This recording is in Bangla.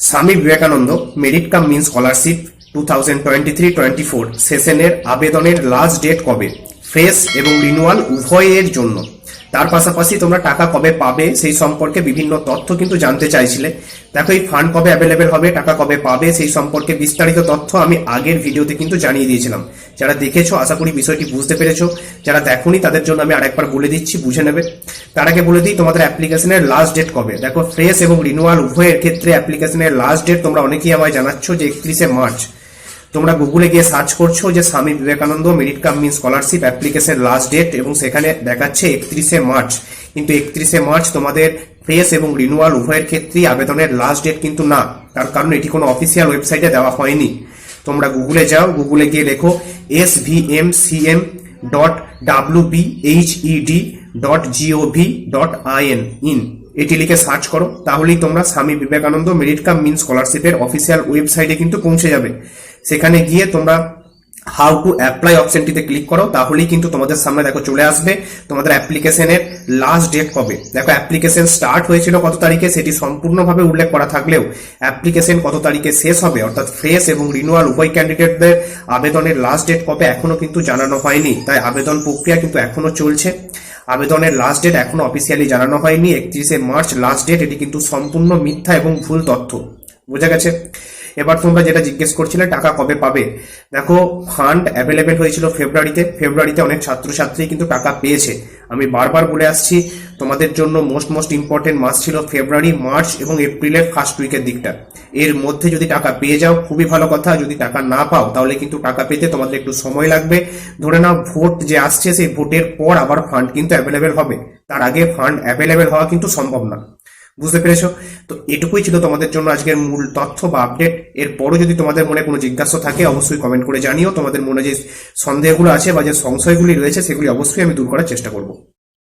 Swami Vivekananda merit cum means scholarship two thousand twenty three twenty four সেশনের আবেদনের লাস্ট ডেট কবে? ফ্রেশ এবং রিনুয়াল উভয়ের জন্য। তার পাশাপাশি তোমরা টাকা কবে পাবে সেই সম্পর্কে বিভিন্ন তথ্য কিন্তু জানতে চাইছিলে। দেখো, এই ফান্ড কবে অ্যাভেলেবেল হবে, টাকা কবে পাবে, সেই সম্পর্কে বিস্তারিত তথ্য আমি আগের ভিডিওতে কিন্তু জানিয়ে দিয়েছিলাম। যারা দেখেছ, আশা করি বিষয়টি বুঝতে পেরেছ। যারা দেখোনি, তাদের জন্য আমি আরেকবার বলে দিচ্ছি, বুঝে নেবে। তার আগে বলে দিই, তোমাদের অ্যাপ্লিকেশনের লাস্ট ডেট কবে? দেখো ফ্রেশ এবং রিনুয়াল উভয়ের ক্ষেত্রে অ্যাপ্লিকেশনের লাস্ট ডেট তোমরা অনেকেই আমায় জানাচ্ছ যে একত্রিশে মার্চ। তোমরা গুগলে গিয়ে সার্চ করছ যে Swami Vivekananda merit cum means scholarship application last date এবং সেখানে দেখাচ্ছে একত্রিশে মার্চ কিন্তু একত্রিশে মার্চ তোমাদের ফ্রেশ এবং রিনুয়াল উভয়ের ক্ষেত্রেই আবেদনের লাস্ট ডেট কিন্তু না। তার কারণ এটি কোনো অফিসিয়াল ওয়েবসাইটে দেওয়া হয়নি। তোমরা গুগলে যাও গুগলে গিয়ে লেখো S V M C M dot W B H ED dot GOV dot IN in এটি লিখে সার্চ করো, তাহলেই তোমরা স্বামী বিবেকানন্দ মেরিট কাম মিন স্কলারশিপের অফিসিয়াল ওয়েবসাইটে কিন্তু পৌঁছে যাবে। সেখানে গিয়ে তোমরা হাউ টু অ্যাপ্লাই অপশনটিতে ক্লিক করো, তাহলেই কিন্তু তোমাদের সামনে দেখো চলে আসবে, তোমাদের অ্যাপ্লিকেশনের লাস্ট ডেট কবে। দেখো অ্যাপ্লিকেশন স্টার্ট হয়েছিল কত তারিখে, সেটি সম্পূর্ণভাবে উল্লেখ করা থাকলেও অ্যাপ্লিকেশন কত তারিখে শেষ হবে, অর্থাৎ ফ্রেশ এবং রিনুয়াল উভয় ক্যান্ডিডেটদের আবেদনের লাস্ট ডেট কবে এখনও কিন্তু জানানো হয়নি। তাই আবেদন প্রক্রিয়া কিন্তু এখনও চলছে। আবেদনের লাস্ট ডেট এখনও অফিসিয়ালি জানানো হয়নি। একত্রিশে মার্চ লাস্ট ডেট এটি কিন্তু সম্পূর্ণ মিথ্যা এবং ভুল তথ্য। বোঝা গেছে? এবার তোমরা যেটা জিজ্ঞেস করছিলে, টাকা কবে পাবে? দেখো ফান্ড অ্যাভেলেবেল হয়েছিল ফেব্রুয়ারিতে ফেব্রুয়ারিতে অনেক ছাত্রছাত্রী কিন্তু টাকা পেয়েছে। আমি বারবার বলে আসছি, তোমাদের জন্য মোস্ট মোস্ট ইম্পর্টেন্ট মাস ছিল ফেব্রুয়ারি মার্চ এবং এপ্রিলের ফার্স্ট উইকের দিকটা। এর মধ্যে যদি টাকা পেয়ে যাও, খুবই ভালো কথা। যদি টাকা না পাও, তাহলে কিন্তু টাকা পেতে তোমাদের একটু সময় লাগবে। ধরে নাও, ভোট যে আসছে, সেই ভোটের পর আবার ফান্ড কিন্তু অ্যাভেলেবেল হবে। তার আগে ফান্ড অ্যাভেলেবেল হওয়া কিন্তু সম্ভব না। বুঝতে পেরেছ? তো এটুকুই ছিল তোমাদের জন্য আজকের মূল তথ্য বা আপডেট এরপরও যদি তোমাদের মনে কোনো জিজ্ঞাসা থাকে, অবশ্যই কমেন্ট করে জানিও। তোমাদের মনে যে সন্দেহগুলো আছে বা যে সংশয়গুলি রয়েছে, সেগুলি অবশ্যই আমি দূর করার চেষ্টা করব।